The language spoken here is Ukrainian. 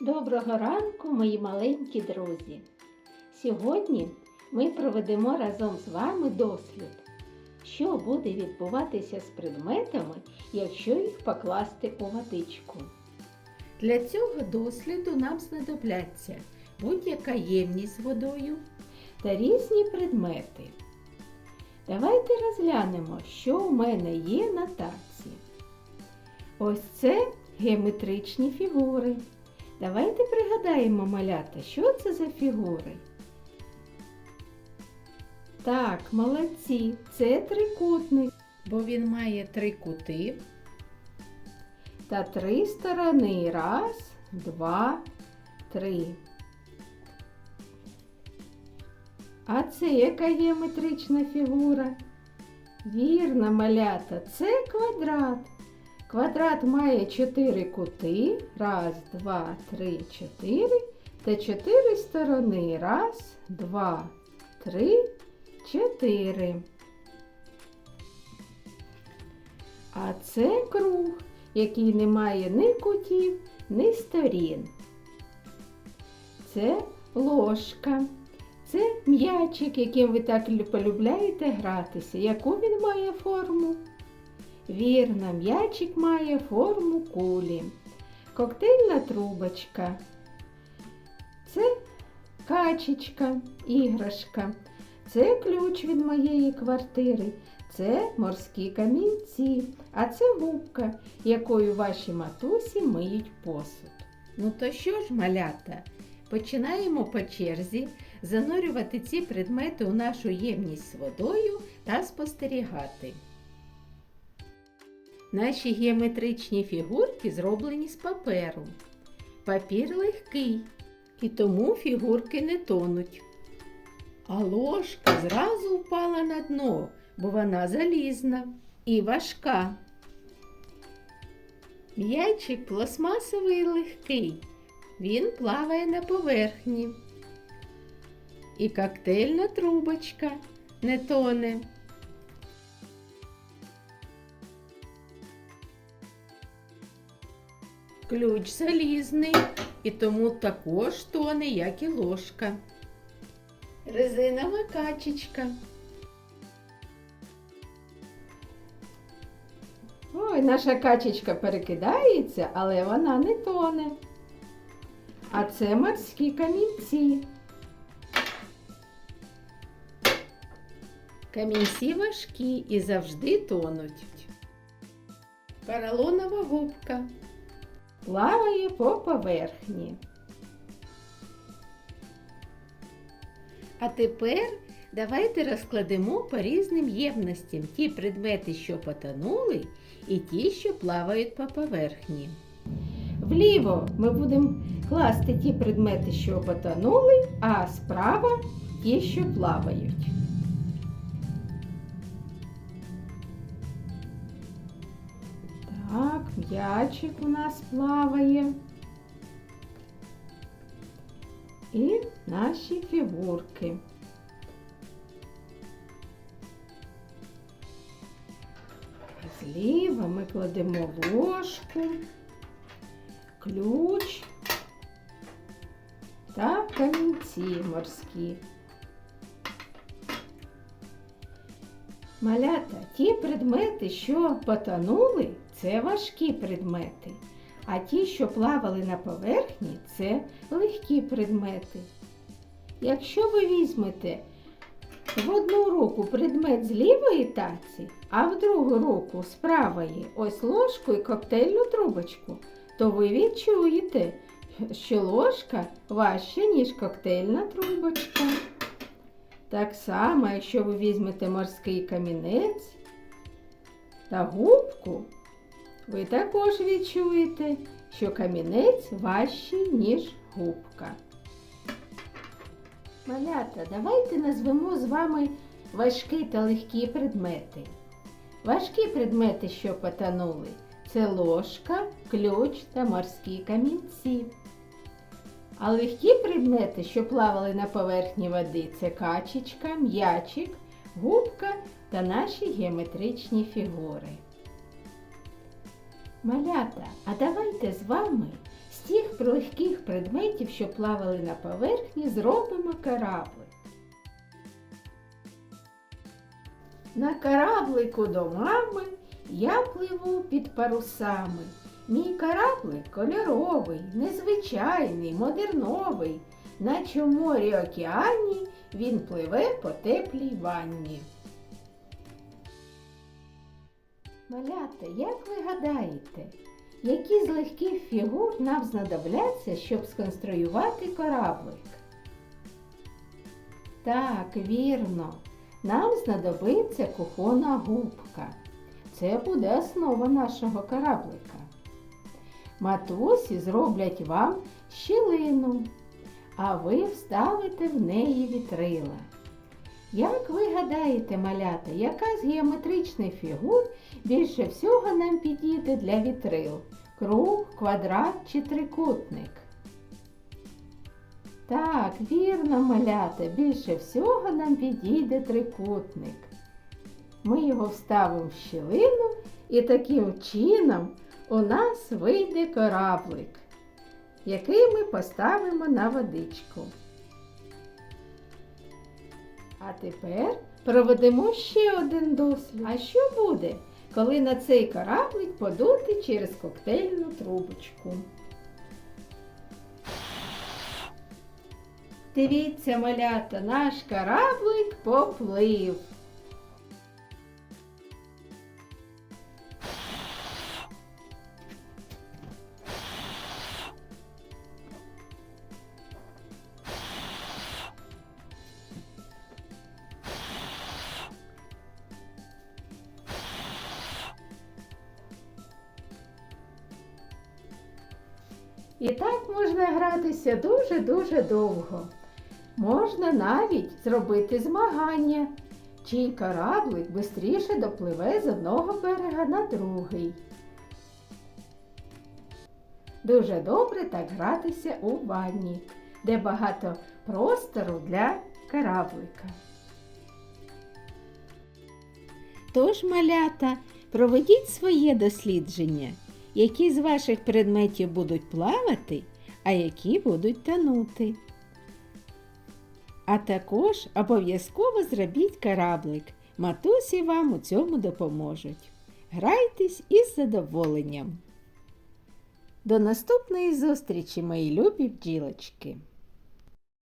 Доброго ранку, мої маленькі друзі! Сьогодні ми проведемо разом з вами дослід, що буде відбуватися з предметами, якщо їх покласти у водичку. Для цього досліду нам знадобляться будь-яка ємність з водою та різні предмети. Давайте розглянемо, що у мене є на таці. Ось це геометричні фігури. Давайте пригадаємо малята, що це за фігури. Так, молодці, це трикутник, бо він має три кути та три сторони. Раз, два, три. А це яка геометрична фігура? Вірно, малята, це квадрат. Квадрат має чотири кути. Раз, два, три, чотири. Та чотири сторони. Раз, два, три, чотири. А це круг, який не має ні кутів, ні сторін. Це ложка. Це м'ячик, яким ви так полюбляєте гратися. Яку він має форму? Вірно, м'ячик має форму кулі. Коктейльна трубочка. Це качечка, іграшка. Це ключ від моєї квартири. Це морські камінці, а це губка, якою ваші матусі миють посуд. Ну то що ж, малята, починаємо по черзі занурювати ці предмети у нашу ємність з водою та спостерігати. Наші геометричні фігурки зроблені з паперу. Папір легкий, і тому фігурки не тонуть. А ложка зразу впала на дно, бо вона залізна і важка. М'ячик пластмасовий легкий. Він плаває на поверхні. І коктейльна трубочка не тоне. Ключ залізний і тому також тоне, як і ложка. Резинова качечка. Ой, наша качечка перекидається, але вона не тоне. А це морські камінці. Камінці важкі і завжди тонуть. Поролонова губка плаває по поверхні. А тепер давайте розкладемо по різним ємностям ті предмети, що потонули, і ті, що плавають по поверхні. Вліво ми будемо класти ті предмети, що потонули, а справа ті, що плавають. М'ячик у нас плаває. І наші фігурки. Зліва ми кладемо ложку, ключ та камінці морські. Малята, ті предмети, що потонули, це важкі предмети, а ті, що плавали на поверхні, це легкі предмети. Якщо ви візьмете в одну руку предмет з лівої таці, а в другу руку з правої ось ложку і коктейльну трубочку, то ви відчуєте, що ложка важча, ніж коктейльна трубочка. Так само, якщо ви візьмете морський камінець та губку, ви також відчуєте, що камінець важчий, ніж губка. Малята, давайте назвемо з вами важкі та легкі предмети. Важкі предмети, що потонули, це ложка, ключ та морські камінці. А легкі предмети, що плавали на поверхні води, це качечка, м'ячик, губка та наші геометричні фігури. Малята, а давайте з вами з тих легких предметів, що плавали на поверхні, зробимо кораблик. На кораблику до мами я пливу під парусами. Мій кораблик кольоровий, незвичайний, модерновий. Наче в морі океані він пливе по теплій ванні. Малята, як ви гадаєте, які з легких фігур нам знадобляться, щоб сконструювати кораблик? Так, вірно, нам знадобиться кухона губка. Це буде основа нашого кораблика. Матусі зроблять вам щілину, а ви вставите в неї вітрила. Як ви гадаєте, малята, яка з геометричних фігур більше всього нам підійде для вітрил? Круг, квадрат чи трикутник? Так, вірно, малята, більше всього нам підійде трикутник. Ми його вставимо в щілину і таким чином у нас вийде кораблик, який ми поставимо на водичку. А тепер проведемо ще один дослід. А що буде, коли на цей кораблик подути через коктейльну трубочку? Дивіться, малята, наш кораблик поплив. І так можна гратися дуже-дуже довго. Можна навіть зробити змагання, чий кораблик швидше допливе з одного берега на другий. Дуже добре так гратися у ванні, де багато простору для кораблика. Тож, малята, проведіть своє дослідження, які з ваших предметів будуть плавати, а які будуть тонути. А також обов'язково зробіть кораблик. Матусі вам у цьому допоможуть. Грайтесь із задоволенням. До наступної зустрічі, мої любі бджілочки!